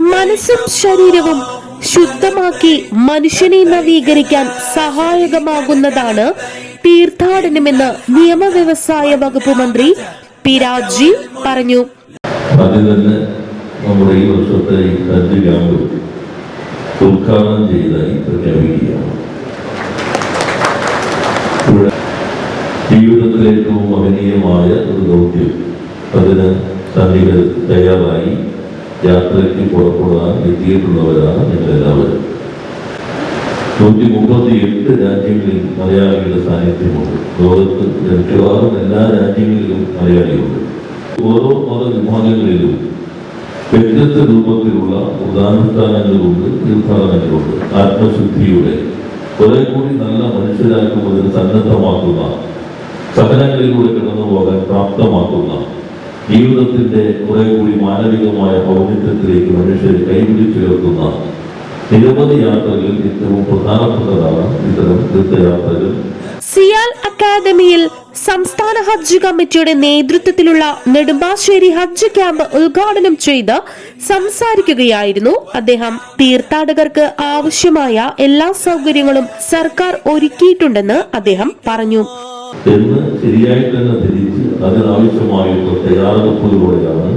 മനസ്സും ശരീരവും ശുദ്ധമാക്കി മനുഷ്യനെ നവീകരിക്കാൻ സഹായകമാകുന്നതാണ് തീർത്ഥാടനമെന്ന് നിയമവ്യവസായ വകുപ്പ് മന്ത്രി പി രാജീവ് പറഞ്ഞു നമ്മുടെ ഈ വർഷത്തെ ഈ ഹജ്ജ് ക്യാമ്പ് ഉദ്ഘാടനം ചെയ്തതായി പ്രഖ്യാപിക്കുകയാണ്. ഇവിടെ മഹനീയമായ ഒരു ദൗത്യം. അതിന് സന്നിഹിതർ തയ്യാറായി യാത്രയ്ക്ക് പുറപ്പെടാൻ എത്തിയിട്ടുള്ളവരാണ് ഞങ്ങളെല്ലാവരും നൂറ്റി മുപ്പത്തി എട്ട് രാജ്യങ്ങളിൽ മലയാളികളുടെ സാന്നിധ്യമുണ്ട്. ലോകത്ത് മിക്കവാറും എല്ലാ രാജ്യങ്ങളിലും മലയാളിയുണ്ട് ഓരോ മതവിഭാഗങ്ങളിലും വ്യത്യസ്ത രൂപത്തിലുള്ള വ്രതാനുഷ്ഠാനങ്ങളുണ്ട് തീർത്ഥാടനങ്ങളുണ്ട് ആത്മശുദ്ധിയുടെ കുറെ കൂടി നല്ല മനുഷ്യരാക്കുന്നതിന് സന്നദ്ധമാക്കുന്ന സഹനങ്ങളിലൂടെ കടന്നു പോകാൻ പ്രാപ്തമാക്കുന്ന ജീവിതത്തിന്റെ കുറെ കൂടി മാനവികമായ പൗരത്വത്തിലേക്ക് മനുഷ്യരെ കൈപിടിച്ചുയർത്തുന്ന നിരവധി യാത്രകളിൽ ഏറ്റവും പ്രധാനപ്പെട്ടതാണ് ഇത്തരം തീർത്ഥയാത്രകൾ സിയാൽ അക്കാദമിയിൽ സംസ്ഥാന ഹജ്ജ് കമ്മിറ്റിയുടെ നേതൃത്വത്തിലുള്ള നെടുമ്പാശ്ശേരി ഹജ്ജ് ക്യാമ്പ് ഉദ്ഘാടനം ചെയ്ത് സംസാരിക്കുകയായിരുന്നു അദ്ദേഹം. തീർത്ഥാടകർക്ക് ആവശ്യമായ എല്ലാ സൗകര്യങ്ങളും സർക്കാർ ഒരുക്കിയിട്ടുണ്ടെന്ന് അദ്ദേഹം പറഞ്ഞു. എന്ന് ശരിയായി തന്നെ ധരിച്ച് അതിനാവശ്യമായുള്ള തയ്യാറെടുപ്പുകളോടെയാണ്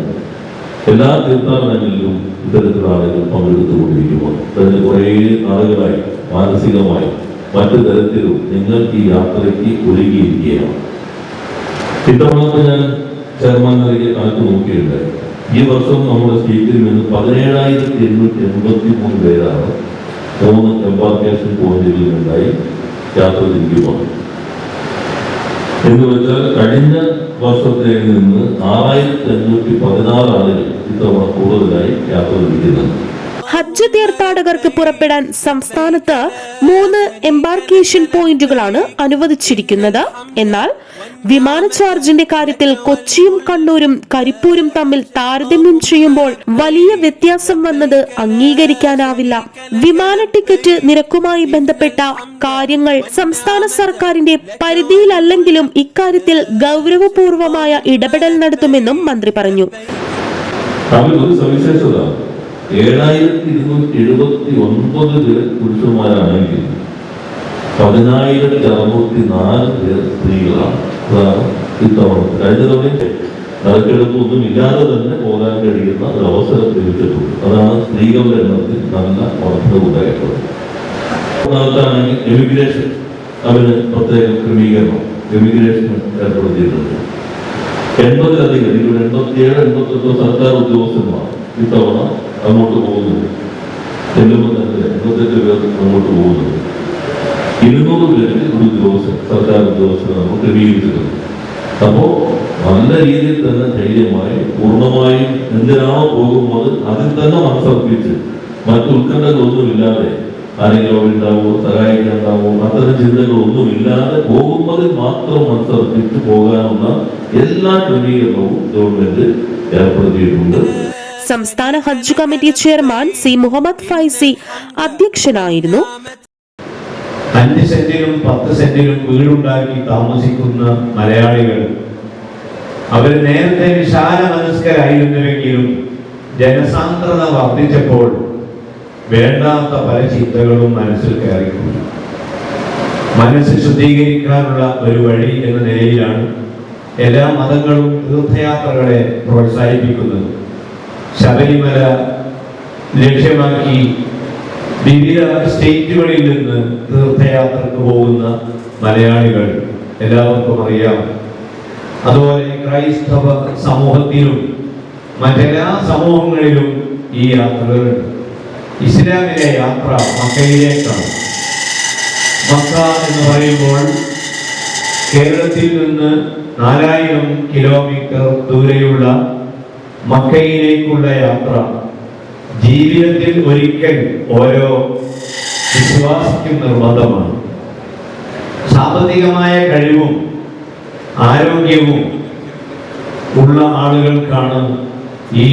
എല്ലാ തീർത്ഥാടനങ്ങളിലും ഇത്തരത്തിലുള്ള ആളുകൾ പങ്കെടുത്തുകൊണ്ടിരിക്കുന്നത്. അതിന് കുറേ നാളുകളായി മാനസികമായി മറ്റു തരത്തിലും നിങ്ങൾ ഈ യാത്രയ്ക്ക് ഒരുങ്ങിയിരിക്കുകയാണ്. ഇത്തവണത്തെ ഞാൻ ചെയർമാൻ നൽകിയ കണക്ക് നോക്കിയിട്ടുണ്ട്. ഈ വർഷം നമ്മുടെ സ്റ്റേറ്റിൽ നിന്ന് പതിനേഴായിരത്തി എണ്ണൂറ്റി എൺപത്തി മൂന്ന് പേരാണ് മൂന്ന് എംബാർക്കേഷൻ പോയിന്റുകളിൽ നിന്നായി യാത്ര തിരിക്കുമ്പോൾ എന്ന് വെച്ചാൽ കഴിഞ്ഞ വർഷത്തിൽ നിന്ന് ആറായിരത്തി അഞ്ഞൂറ്റി പതിനാറ് ആളുകൾ ഇത്തവണ കൂടുതലായി യാത്ര തിരിക്കുന്നുണ്ട്. ഹജ്ജ് തീർത്ഥാടകർക്ക് പുറപ്പെടാൻ സംസ്ഥാനത്ത് മൂന്ന് എംബാർക്കേഷൻ പോയിന്റുകളാണ് അനുവദിച്ചിരിക്കുന്നത്. എന്നാൽ വിമാന ചാർജിന്റെ കാര്യത്തിൽ കൊച്ചിയും കണ്ണൂരും കരിപ്പൂരും തമ്മിൽ താരതമ്യം ചെയ്യുമ്പോൾ വലിയ വ്യത്യാസം വന്നത് അംഗീകരിക്കാനാവില്ല. വിമാന ടിക്കറ്റ് നിരക്കുമായി ബന്ധപ്പെട്ട കാര്യങ്ങൾ സംസ്ഥാന സർക്കാരിന്റെ പരിധിയിലല്ലെങ്കിലും ഇക്കാര്യത്തിൽ ഗൗരവപൂർവമായ ഇടപെടൽ നടത്തുമെന്നും മന്ത്രി പറഞ്ഞു. ഏഴായിരത്തി ഇരുന്നൂറ്റി എഴുപത്തി ഒൻപത് പേർ പുരുഷന്മാരാണെങ്കിൽ പതിനായിരത്തി അറുപത്തി നാല് പേർ സ്ത്രീകളാണ്. അതാണ് ഇത്തവണ. കഴിഞ്ഞ തവണ നറുക്കെടുപ്പൊന്നും ഇല്ലാതെ തന്നെ പോകാൻ കഴിയുന്ന ഒരു അവസരം ലഭിച്ചിട്ടുണ്ട്. അതാണ് സ്ത്രീകളുടെ എണ്ണത്തിൽ നല്ല വർദ്ധന ഉണ്ടായിട്ടുള്ളത്. എമിഗ്രേഷൻ അവന് പ്രത്യേക ക്രമീകരണം എമിഗ്രേഷൻ ഏർപ്പെടുത്തിയിട്ടുണ്ട്. എൺപതിലധികം ഇവിടെ എൺപത്തിയേഴ് എൺപത്തെട്ടോ സർക്കാർ ഉദ്യോഗസ്ഥന്മാർ ഇത്തവണ അങ്ങോട്ട് പോകുന്നു. അങ്ങോട്ട് പോകുന്നു. ഇരുന്നൂറ് പേര് ഒരു ദിവസം സർക്കാർ ഉദ്യോഗസ്ഥർ നമ്മൾ ക്രമീകരിച്ചിട്ടുണ്ട്. അപ്പോ നല്ല രീതിയിൽ തന്നെ ധൈര്യമായി പൂർണമായും എന്തിനാണോ പോകുന്നത് അതിൽ തന്നെ മനസ്സർപ്പിച്ച് മറ്റു ഉത്കണ്ഠകളൊന്നുമില്ലാതെ ആരെങ്കിലും അവിടെ ഉണ്ടാവോ സഹായിക്കാനുണ്ടാവോ അത്തരം ചിന്തകളൊന്നുമില്ലാതെ പോകുന്നതിൽ മാത്രം മനസ്സർപ്പിച്ച് പോകാനുള്ള എല്ലാ ക്രമീകരണവും ഗവൺമെന്റ് ഏർപ്പെടുത്തിയിട്ടുണ്ട്. സംസ്ഥാന ഹജ്ജ് committee chairman C Muhammad Faizi അധ്യക്ഷനായിരുന്നു. അഞ്ച് സെന്റിലും പത്ത് സെന്റിലും വീടുണ്ടാക്കി താമസിക്കുന്ന മലയാളികൾ അവർ നേരത്തെ വിശാല മനസ്കരായിരുന്നുവെങ്കിലും ജനസാന്ദ്രത വർദ്ധിച്ചപ്പോൾ വേണ്ടാത്ത പല ചിന്തകളും മനസ്സിൽ കയറിക്കൂടി മനസ്സ് ശുദ്ധീകരിക്കാനുള്ള ഒരു വഴി എന്ന നിലയിലാണ് എല്ലാ മതങ്ങളും തീർത്ഥയാത്രകളെ പ്രോത്സാഹിപ്പിക്കുന്നത്. ശബരിമല ലക്ഷ്യമാക്കി വിവിധ സ്റ്റേറ്റുകളിൽ നിന്ന് തീർത്ഥയാത്രക്ക് പോകുന്ന മലയാളികൾ എല്ലാവർക്കും അറിയാം. അതുപോലെ ക്രൈസ്തവ സമൂഹത്തിലും മറ്റെല്ലാ സമൂഹങ്ങളിലും ഈ യാത്രകളുണ്ട് ഇസ്ലാമിലെ യാത്ര മക്കയിലേക്കാണ്. മക്ക എന്ന് പറയുമ്പോൾ കേരളത്തിൽ നിന്ന് നാലായിരം കിലോമീറ്റർ ദൂരെയുള്ള മക്കയിലേക്കുള്ള യാത്ര. ജീവിതത്തിൽ ഒരിക്കൽ ഓരോ വിശ്വാസിക്കും നിർബന്ധമാണ്. സാമ്പത്തികമായ കഴിവും ആരോഗ്യവും ഉള്ള ആളുകൾക്കാണ് ഈ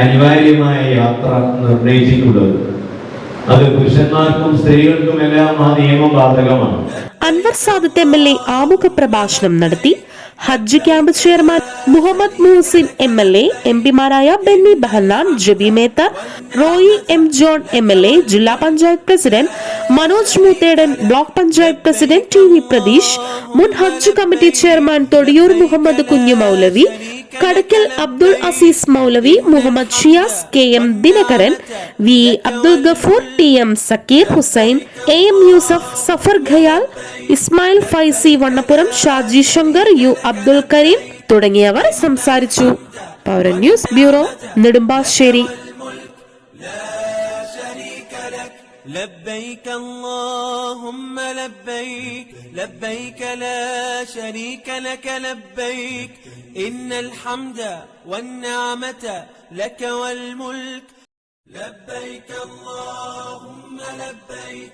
അനിവാര്യമായ യാത്ര നിർണയിച്ചിട്ടുള്ളത്. അത് പുരുഷന്മാർക്കും സ്ത്രീകൾക്കും എല്ലാം ആ നിയമം ബാധകമാണ് Anwar Sadath M L A ആമുഖ പ്രഭാഷണം നടത്തി ഹജ്ജ് camp chairman Muhammad Muhsin M L A M പിമാരായ Benny Behanan Jebi Mather Roy M John M L A ജില്ലാ panchayat president Manoj Moothedan block panchayat president T V Pratheesh മുൻ ഹജ്ജ് committee chairman Thodiyoor Muhammad Kunju Moulavi Kadakkal Abdul Azeez Moulavi Muhammad Shiyas K M Dinakaran V Abdul Gafoor T M Zakir Hussain A M Yusuf Safar Khayal Ismail Faizi Vannappuram Shaji Shankar U Abdul Kareem തുടങ്ങിയവർ സംസാരിച്ചു പൗരൻ news bureau Nedumbassery لبيك اللهم لبيك لبيك لا شريك لك لبيك إن الحمد والنعمة لك والملك لبيك اللهم لبيك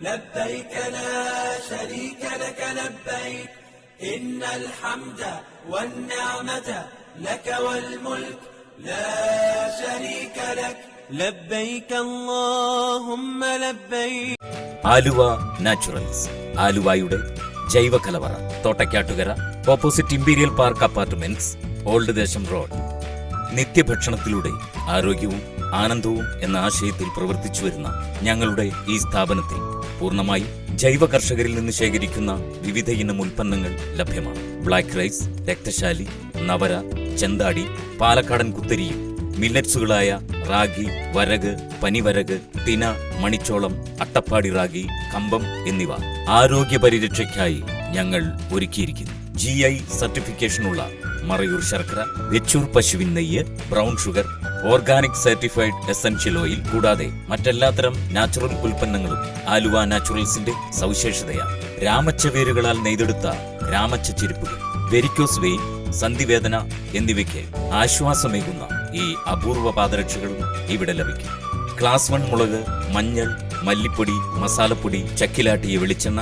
لبيك لا شريك لك لبيك إن الحمد والنعمة لك والملك لا شريك لك لبيك اللهم لبيك Aluva naturals ആലുവയുടെ ജൈവ കലവറ Thottakkattukara opposite imperial park apartments old Desam road നിത്യഭക്ഷണത്തിലൂടെ ആരോഗ്യവും ആനന്ദവും എന്ന ആശയത്തിൽ പ്രവർത്തിച്ചു വരുന്ന ഞങ്ങളുടെ ഈ സ്ഥാപനത്തിൽ പൂർണമായി ജൈവ കർഷകരിൽ നിന്ന് ശേഖരിക്കുന്ന വിവിധ ഇനം ഉൽപ്പന്നങ്ങൾ ലഭ്യമാണ്. ബ്ലാക്ക് റൈസ് രക്തശാലി നവര ചെന്താടി പാലക്കാടൻ കുത്തരിയും മില്ലറ്റ്സുകളായ റാഗി വരക് പനിവരക് തിന മണിച്ചോളം അട്ടപ്പാടി റാഗി കമ്പം എന്നിവ ആരോഗ്യ പരിരക്ഷയ്ക്കായി ഞങ്ങൾ ഒരുക്കിയിരിക്കുന്നു. ജി ഐ സർട്ടിഫിക്കേഷനുള്ള മറയൂർ ശർക്കര വെച്ചൂർ പശുവിൻ നെയ്യ് brown sugar organic certified essential oil കൂടാതെ മറ്റെല്ലാത്തരം നാച്ചുറൽ ഉൽപ്പന്നങ്ങളും ആലുവ നാച്ചുറൽസിന്റെ സവിശേഷതയാണ് രാമച്ച വേരുകളാൽ നെയ്തെടുത്ത രാമച്ച ചെരുപ്പുകൾ വെരിക്കോസ് വെയിൻ സന്ധിവേദന എന്നിവയ്ക്ക് ആശ്വാസമേകുന്ന ഈ അപൂർവ പാദരക്ഷകളും ഇവിടെ ലഭിക്കും. ക്ലാസ് വൺ മുളക് മഞ്ഞൾ മല്ലിപ്പൊടി മസാലപ്പൊടി ചക്കിലാട്ടിയ വെളിച്ചെണ്ണ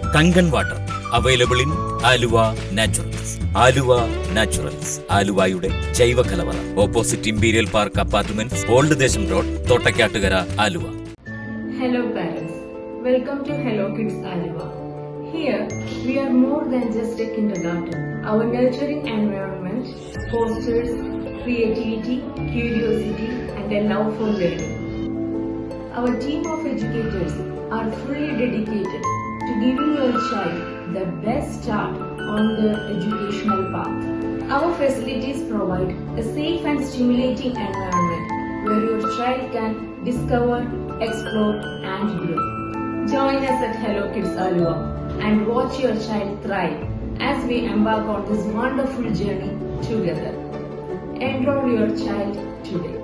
Kangen water available in Aluva naturals Aluva naturals ആലുവയുടെ ജൈവ കലവറ opposite imperial park apartments old Desam road Thottakkattukara Aluva Hello parents, welcome to Hello Kids Alva. Here, we are more than just a kindergarten. Our nurturing environment fosters creativity, curiosity and a love for learning. Our team of educators are fully dedicated giving your child the best start on their educational path. Our facilities provide a safe and stimulating environment where your child can discover, explore, and grow. Join us at Hello Kids Alua and watch your child thrive as we embark on this wonderful journey together. Enroll your child today.